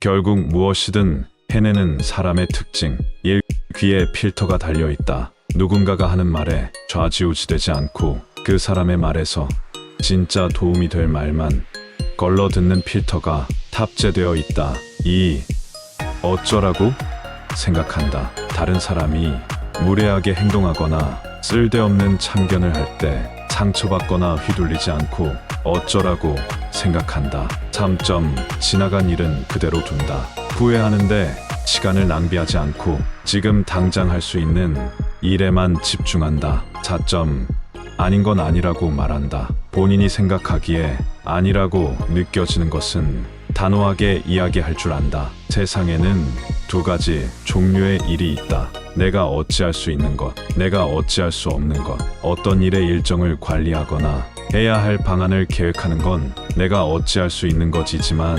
결국 무엇이든 해내는 사람의 특징. 1. 귀에 필터가 달려 있다. 누군가가 하는 말에 좌지우지되지 않고 그 사람의 말에서 진짜 도움이 될 말만 걸러 듣는 필터가 탑재되어 있다. 2. 어쩌라고 생각한다. 다른 사람이 무례하게 행동하거나 쓸데없는 참견을 할 때 상처받거나 휘둘리지 않고 어쩌라고 생각한다. 3점 지나간 일은 그대로 둔다. 후회하는데 시간을 낭비하지 않고 지금 당장 할 수 있는 일에만 집중한다. 4점 아닌 건 아니라고 말한다. 본인이 생각하기에 아니라고 느껴지는 것은 단호하게 이야기할 줄 안다. 세상에는 두 가지 종류의 일이 있다. 내가 어찌할 수 있는 것, 내가 어찌할 수 없는 것. 어떤 일의 일정을 관리하거나 해야 할 방안을 계획하는 건 내가 어찌할 수 있는 것이지만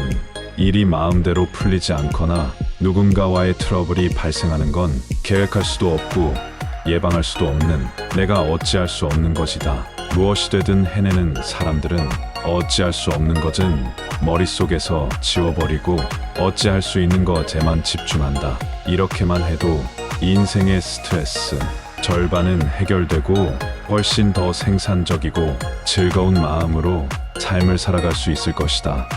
일이 마음대로 풀리지 않거나 누군가와의 트러블이 발생하는 건 계획할 수도 없고 예방할 수도 없는 내가 어찌할 수 없는 것이다. 무엇이 되든 해내는 사람들은 어찌할 수 없는 것은 머릿속에서 지워버리고 어찌할 수 있는 것에만 집중한다. 이렇게만 해도 인생의 스트레스 절반은 해결되고 훨씬 더 생산적이고 즐거운 마음으로 삶을 살아갈 수 있을 것이다.